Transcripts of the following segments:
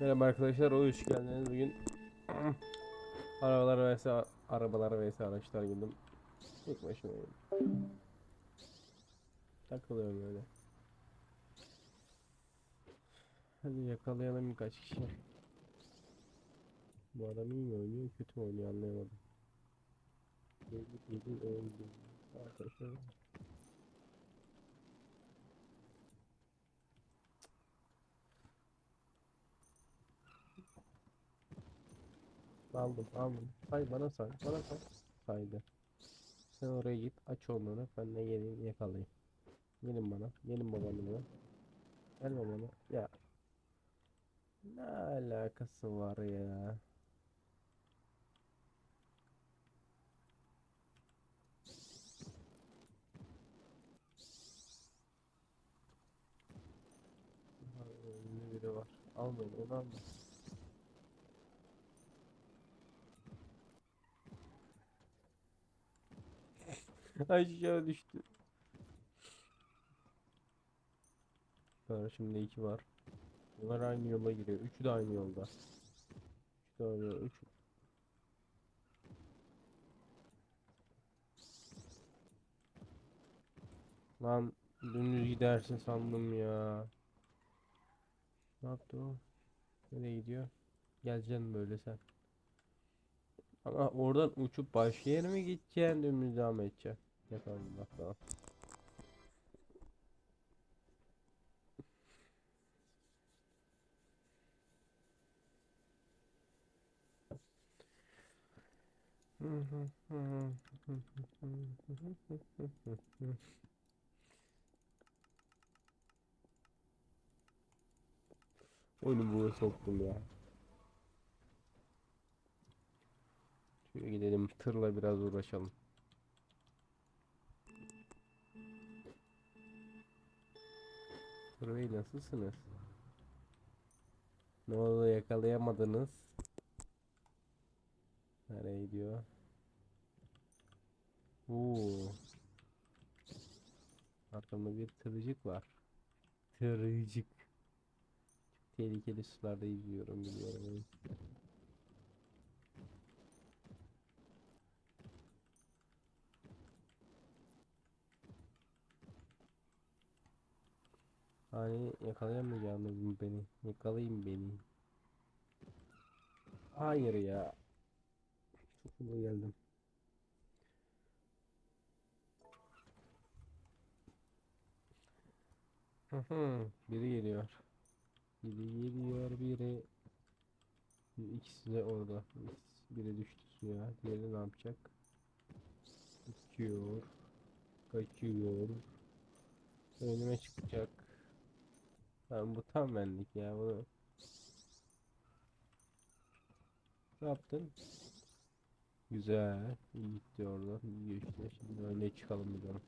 Merhaba arkadaşlar, hoş geldiniz. Bugün arabalar vs arabalar vs araçlar girdim. Tek başımayım. Takılıyorum öyle. Hadi yakalayalım birkaç kişi. Bu adam iyi mi oynuyor, kötü mü oynuyor anlayamadım. Arkadaşlar. Aldım aldım. Say bana say. Bana say. Saydı. Sen oraya git aç onları. Ben de geleyim yakalayayım. Gelin bana. Gelin babamla. Gel babana. Ya. Ne alakası var ya? Biri var. Almayın onu almayın. Aşağı düştü. Karşımda iki var. Bunlar aynı yola giriyor. Üçü de aynı yolda. Üçü de aynı yolda. Üç. Lan dümdüz gidersin sandım ya. Ne yaptı o? Nereye gidiyor? Geleceksin böyle sen. Ama oradan uçup başka yere mi gideceksin dümdüz devam edeceksin? Yakalım bak tamam. Oyunu buraya soktum ya. Şöyle gidelim tırla biraz uğraşalım. Tır Bey nasılsınız? Ne oldu yakalayamadınız? Nereye gidiyor? Oo. Arkamda bir tırcık var. Tırcık. Çok tehlikeli sularda yüzüyorum biliyorum. Hani yakalayamayacağınız mı beni? Yakalayın beni. Hayır ya. Çok hızlı geldim. Hı hı, biri geliyor. Biri geliyor, biri. İkisi de orada. Biri düştü suya. Diğeri ne yapacak? Kaçıyor. Kaçıyor. Önüme çıkacak. Lan bu tam benlik ya bunu. Ne yaptın? Güzel. İyi gitti orada. İyi geçti. Şimdi öne çıkalım bir zaman.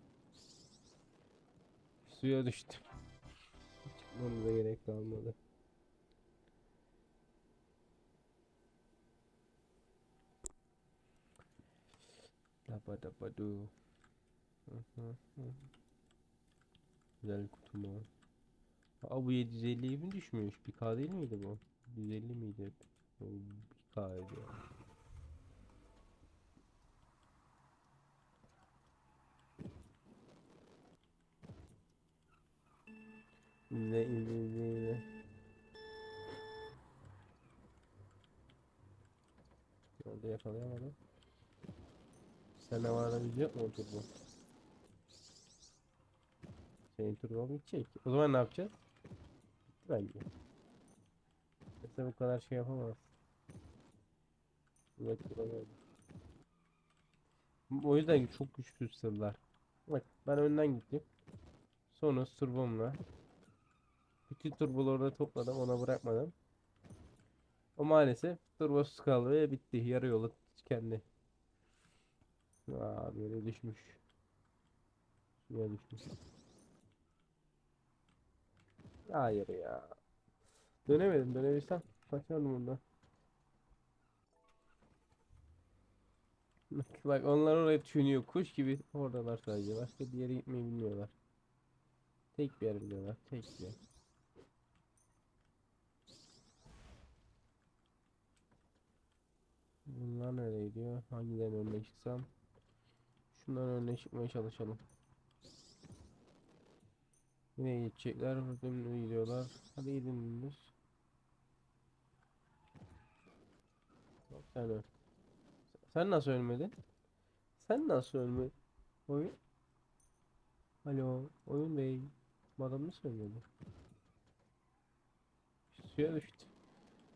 Suya düştüm. Çıkmamıza gerek kalmadı. Hı hı hı. Güzel kutum var. Aa bu 750'ye mi düşmüş? 1K değil miydi bu? 150 miydi? O 1K'ydı ya. İzle izle izle izle. Orada yakalayamadım. Sen de var yok mu turbo? Senin turbo bitecek. O zaman ne yapacağız? Bence. Mesela bu kadar şey yapamaz. Evet. O yüzden çok güçlü sırlar. Bak ben önden gittim. Sonra turbomla bütün turboları da topladım ona bırakmadım. O maalesef turbosuz kaldı ve bitti. Yarı yolu tükendi. Aa böyle düşmüş. Suya düşmüş. Hayır ya. Dönemedim. Dönebilsem kaçardım ondan. Bak onlar oraya tünüyor. Kuş gibi oradalar sadece. Başka bir yere gitmeyi bilmiyorlar. Tek bir yer biliyorlar. Tek bir yer. Bunlar nereye gidiyor? Hangilerinin önüne çıksam? Şundan önüne çıkmaya çalışalım. Yine gidecekler. Dümdüz gidiyorlar. Hadi gidin. Hop, Sen öl. Sen nasıl ölmedin? Sen nasıl ölmedin? Oyun? Alo, oyun bey. Bu adam nasıl ölmedi? Suya düştü.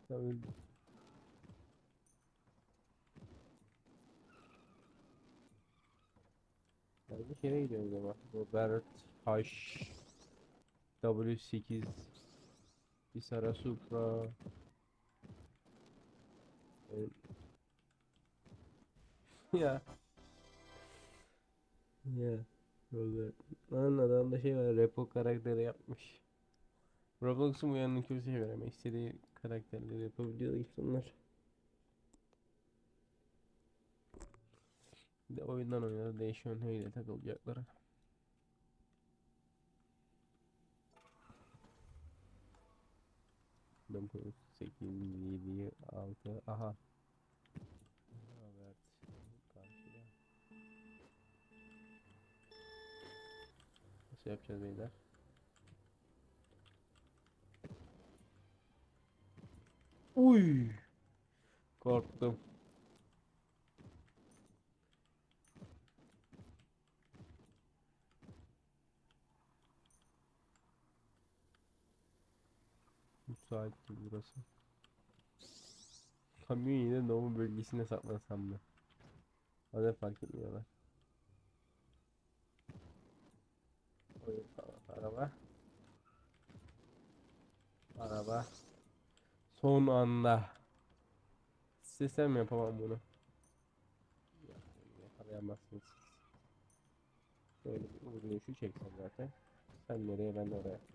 Ya öldü. Yani bir şeye gidiyoruz ama. Robert H. W8 Isara Supra. Evet. Ya. Ya Robert. Lan adamda şey var repo karakteri yapmış. Roblox'un bu yanını kimse göremez. İstediği karakterleri yapabiliyor insanlar de oyundan oyuna değişiyor neyle takılacakları. Dokuz, sekiz, yedi, altı, aha. Evet, karşıda. Nasıl yapacağız beyler? Uy! Korktum. Müsaitti burası. Kamyon yine doğum bölgesine saklasam mı? Hadi fark etmiyorlar. Araba. Araba. Son anda. İstesem yapamam bunu. Ya, Yakalayamazsınız siz. Şöyle bir şu çeksem zaten. Sen nereye ben oraya.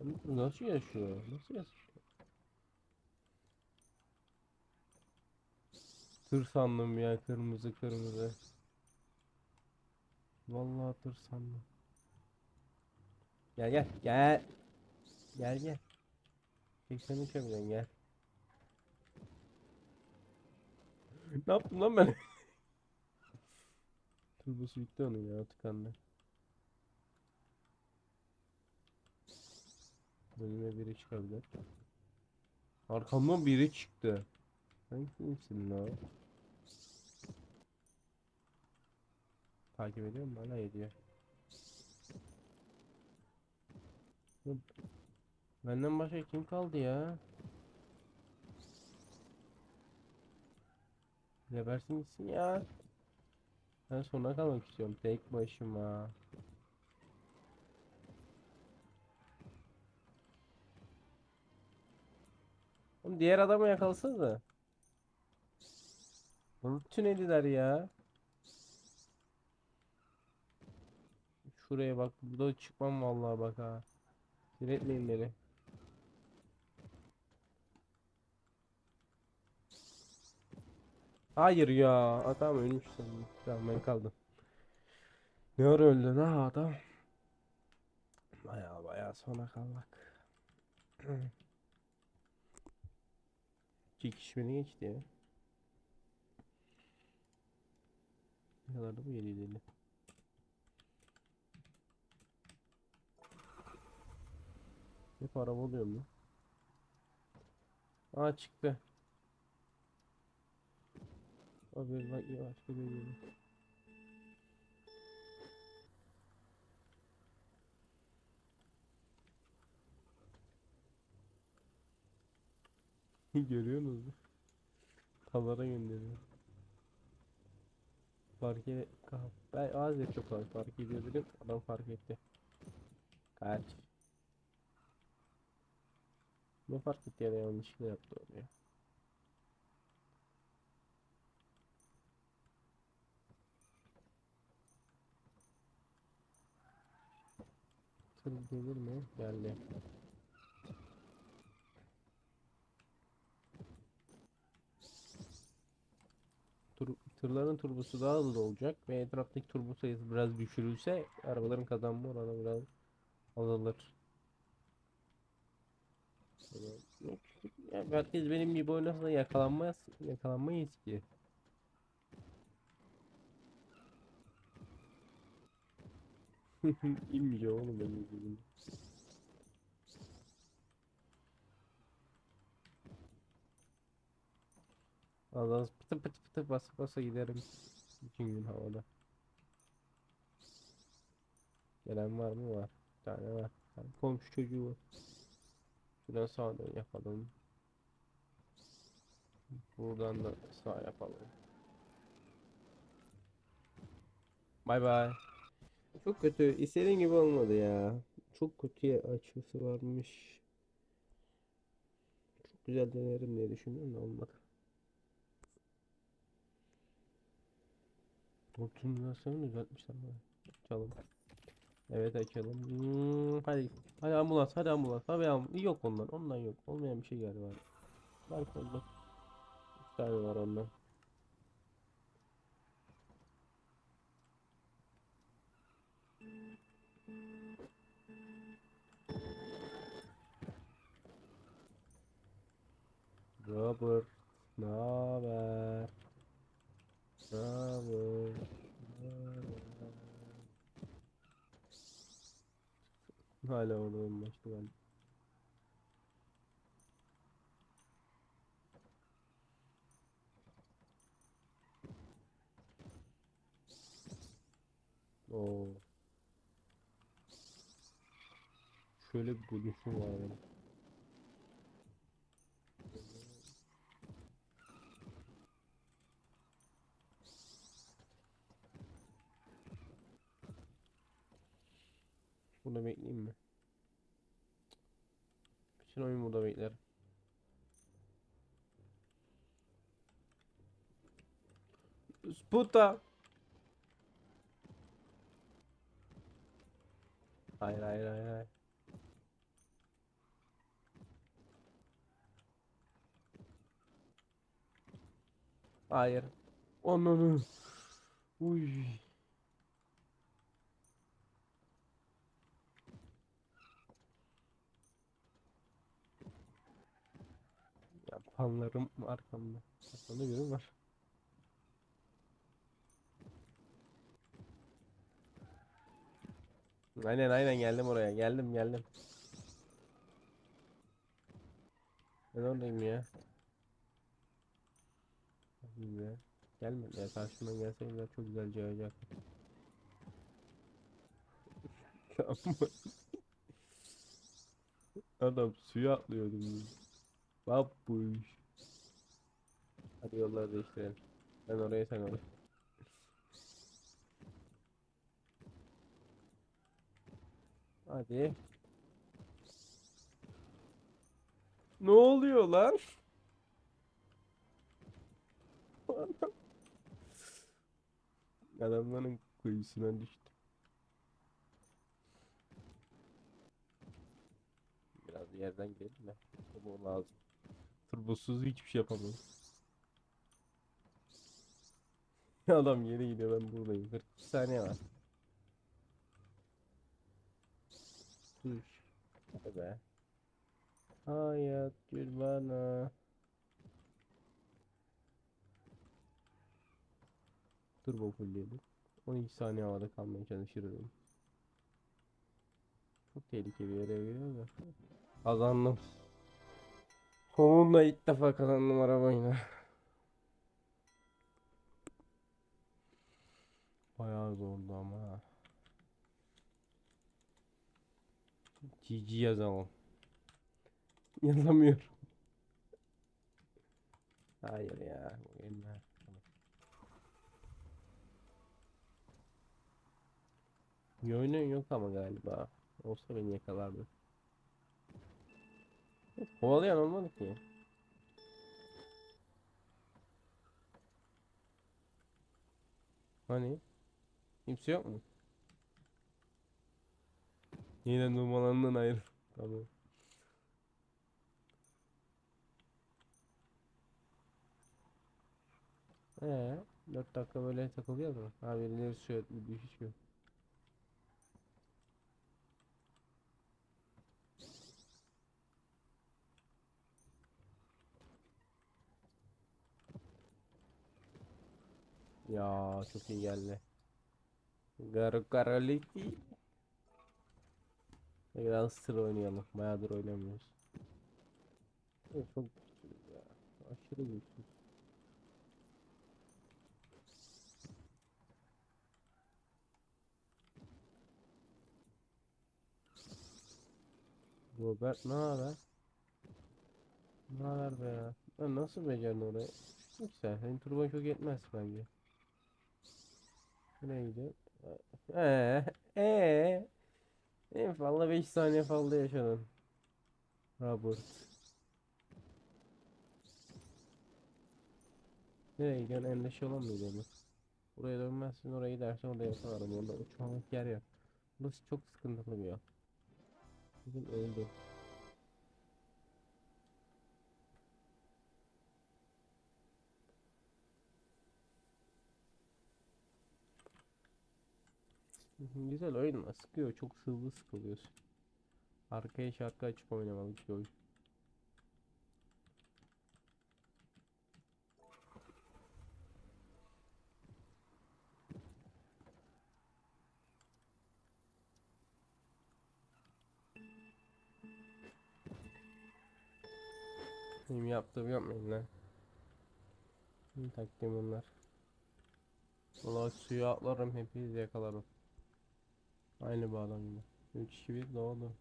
Bu Nasıl yaşıyor? Nasıl yaşıyor? Tır sandım ya kırmızı kırmızı. Vallahi tır sandım. Gel gel gel. Gel gel. 83 yapacaksın gel. ne yaptım lan ben? Turbosu bitti onun ya tıkandı. Önüme biri çıkabilir. Arkamdan biri çıktı. Sen kimsin lan? Takip ediyor mu? Bana ediyor. Benden başka kim kaldı ya? Gebersin gitsin ya. Ben sona kalmak istiyorum tek başıma. Oğlum diğer adamı yakalasanıza. Bunu tüneliler ya. Şuraya bak. Burada çıkmam vallahi bak ha. Diretmeyin beni. Hayır ya. Adam ölmüş sandım. Tamam ben kaldım. Ne ara öldü ha adam? Baya baya sona kalmak. İki geçti ya. Ne kadar da bu 750. Hep araba oluyor mu? Aa çıktı. Abi bak yavaş geliyor. Görüyorsunuz mu? Tavara gönderiyor. Fark et... Ben az ya çok az fark dedim. Adam fark etti. Kaç. Ne fark etti ya da yanlışlıkla yaptı oraya. Tır gelir mi? Geldi. Tır, tırların turbosu daha hızlı olacak ve etraftaki turbo sayısı biraz düşürülse arabaların kazanma oranı biraz azalır. Ya herkes benim gibi oynasa yakalanmaz, yakalanmayız ki. İnmiyor oğlum benim gibi. Az pıtı pıtı pıtı basa basa giderim. Bütün gün havada. Gelen var mı? Var. Bir tane var. Bir komşu çocuğu. Şuradan sağa dön yapalım. Buradan da sağ yapalım. Bay bay. Çok kötü. İstediğim gibi olmadı ya. Çok kötü açısı varmış. Çok güzel denerim diye düşündüm de olmadı. Optimizasyonu düzeltmişler bana. Açalım. Evet açalım. Hmm, hadi. Hadi ambulans, hadi ambulans. Hadi ambulans. Yok ondan, ondan yok. Olmayan bir şey geldi var. Var ondan. Üç tane var ondan. Robert, ne haber? Ne haber? Ne haber? Hala onu anlaştı ben. Oo. Şöyle bir buluşum var benim. Burada bekleyeyim mi? Bütün oyun burada bekler. Sputa. Hayır hayır hayır hayır. Hayır. Onun. Uy. Yapanlarım arkamda. Arkamda biri var. Aynen aynen geldim oraya. Geldim geldim. Ben oradayım ya. Be. Gelme ya karşımdan gelseydiler çok güzel cayacak. Adam suya atlıyordu. Babuş. Hadi yolları değiştirelim. Ben oraya sen oraya. Hadi. Ne oluyor lan? Adamların kuyusuna düştüm. Biraz yerden gidelim de. Bu lazım. Turbosuz hiçbir şey yapamam. Adam yere gidiyor ben buradayım. 42 saniye var. Dur. Hadi be. Hayat gül bana. Turbo fullleyelim. 12 saniye havada kalmaya çalışırım. Çok tehlikeli bir yere giriyor da. Kazandım. Sonunda ilk defa kazandım arabayla. Bayağı zordu ama. ha. GG yazamam. Yazamıyorum. Hayır ya. bu elma. Yönü yok ama galiba. Olsa beni yakalardı. Kovalayan olmadı ki. Hani? Kimse yok mu? Yine numaralarından ayrı. Tamam. Ee, 4 dakika böyle takılıyor mu? Abi birileri suya düşüyor. Ya çok iyi geldi. Garo Karoliki. Biraz sır oynayalım. Bayağıdır oynamıyoruz. Evet, Çok güçsüz ya. Aşırı güçsüz. Robert ne haber? Ne haber be ya? Lan nasıl becerdin orayı? Güzel. Senin turban çok yetmez bence. Gidiyor? Eee 5 saniye fazla yaşadın. Robert. Nereye gidiyorsun? Enleşe olan mıydı ama? Buraya dönmezsin oraya gidersen orada yakalarım. Orada uçmalık yer yok. Burası çok sıkıntılı bir yol. Bugün öldü. Güzel oyun ama sıkıyor. Çok hızlı sıkılıyorsun. Arkaya şarkı açıp oynamalık bir oyun. Benim yaptığım yapmayın lan. Taktiğim bunlar. Valla suya atlarım hepinizi yakalarım. Aynı bağlam gibi. 3 2 1 doğdu.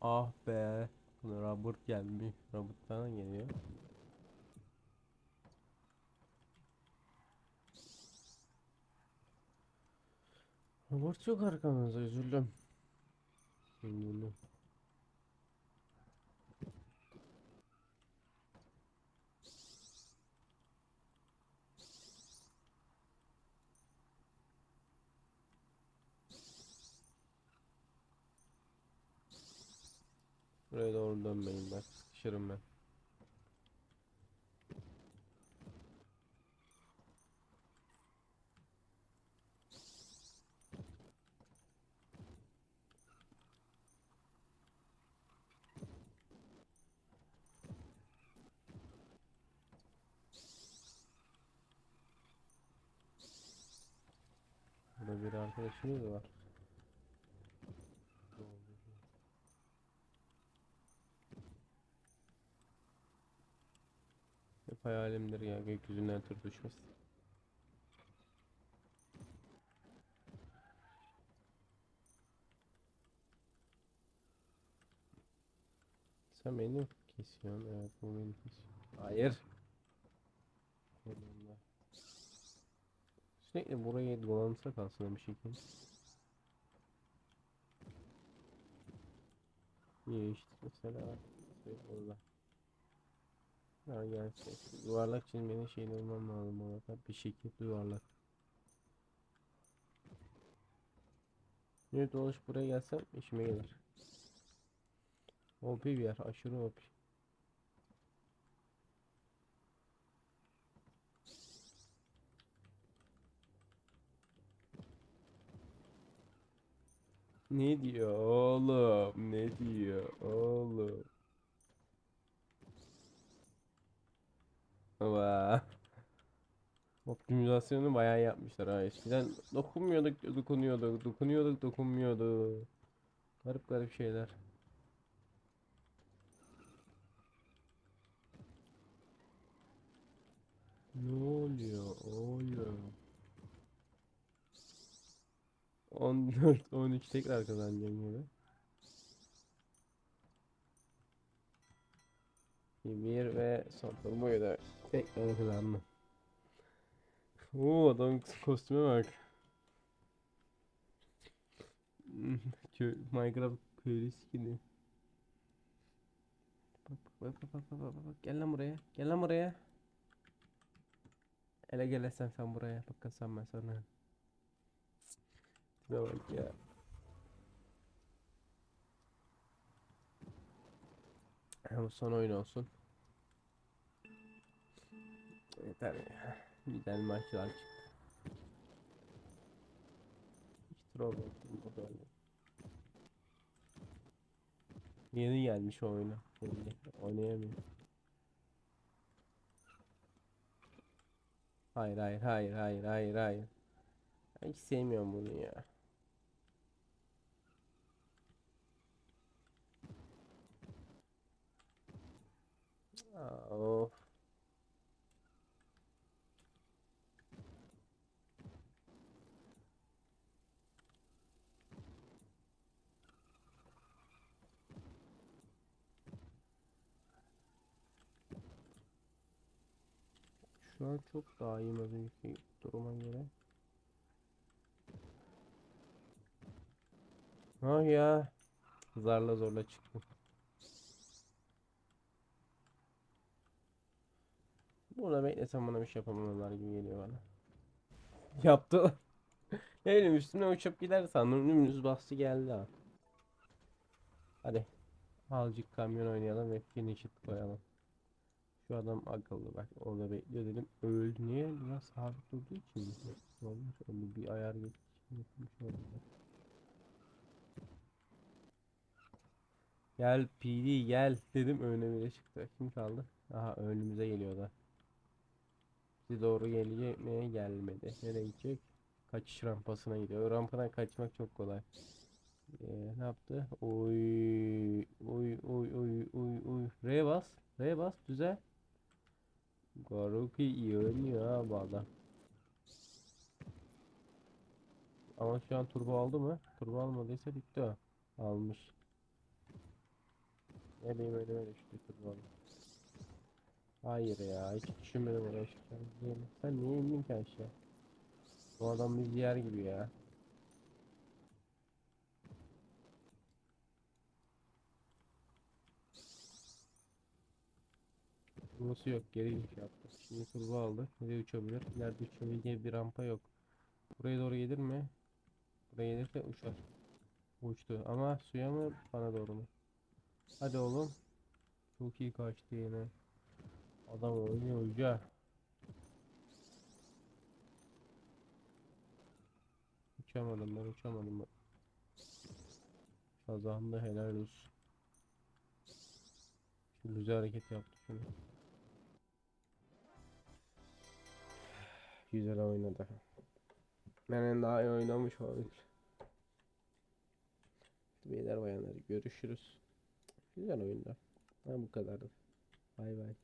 Ah be. Robert gelmiş. Robert geliyor. Robert çok arkamızda üzüldüm. Üzüldüm. Buraya doğru dönmeyin ben. Sıkışırım ben. Burada bir arkadaşımız var. Hep hayalimdir ya gökyüzünden tır düşmesi. Sen beni mi kesiyorsun? Evet bu beni kesiyor. Hayır. Kolumda. Sürekli buraya dolanırsak aslında bir şekilde. İyi işte mesela. Şey orada. Ya gerçek. Yuvarlak çizmenin şeyini olmam lazım orada. Bir şekilde yuvarlak. Evet dolaş buraya gelsem işime gelir. OP bir yer. Aşırı OP. Ne diyor oğlum? Ne diyor oğlum? Vaa. Optimizasyonu bayağı yapmışlar ha. Eskiden dokunmuyorduk, dokunuyorduk, dokunuyorduk, dokunmuyordu. Garip garip şeyler. Ne oluyor oğlum? 14 13 tekrar kazanacağım gibi. Bir ve son turnuyu da tekrar kazandım. Oo adam kostüme bak. Minecraft köylü skini. Bak bak bak bak bak bak bak gel lan buraya. Gel lan buraya. Hele gel sen sen buraya. Bak sen ben sana. Tipe bak ya. Bu son oyun olsun. Yeter ya. Güzel maçlar çıktı. Hiç troll böyle. Yeni gelmiş o oyuna. Şimdi oynayamıyor. Hayır hayır hayır hayır hayır hayır. Ben hiç sevmiyorum bunu ya. Aa, of. Şu an çok daha iyi az önceki duruma göre. Ah ya. Zarla zorla çıktım. Burada beklesem bana bir şey yapamamlar gibi geliyor bana. Yaptı. Ne üstüne uçup gider sandım. Dümdüz bastı geldi ha. Hadi. Azıcık kamyon oynayalım ve finish'it koyalım. Şu adam akıllı bak orada bekliyor dedim. Öldü niye? Biraz sabit durduğu için mi? Olmuş öyle bir ayar geçmiş olabilir. Gel PD gel dedim önüne bile çıktı. Kim kaldı? Aha önümüze geliyor da. Bize doğru mi? Gelmedi. Nereye gidecek? Kaçış rampasına gidiyor. Rampadan kaçmak çok kolay. Ee, ne yaptı? Oy oy oy oy oy oy. R'ye bas. R'ye bas. Düzel. Garuki iyi oynuyor ha adam. Ama şu an turbo aldı mı? Turbo almadıysa bitti o. Almış. Ne bileyim öyle düştü turbo aldı. Hayır ya hiç düşünmedim. Diyelim. Sen niye indin ki aşağı? Bu adam bizi yer gibi ya. Turbosu yok geri gidiş yaptı. Şimdi turbo aldı. Nereye uçabilir? İleride uçabileceği bir rampa yok. Buraya doğru gelir mi? Buraya gelirse uçar. Uçtu ama suya mı bana doğru mu? Hadi oğlum. Çok iyi kaçtı yine. Adam oynuyor hoca. Uçamadım ben uçamadım. Kazandı helal olsun. Şimdi güzel hareket yaptı şunu. Güzel oynadı. Benden daha iyi oynamış olabilir. Beyler bayanlar görüşürüz. Güzel oyunda. Ha bu kadardı. Bay bay.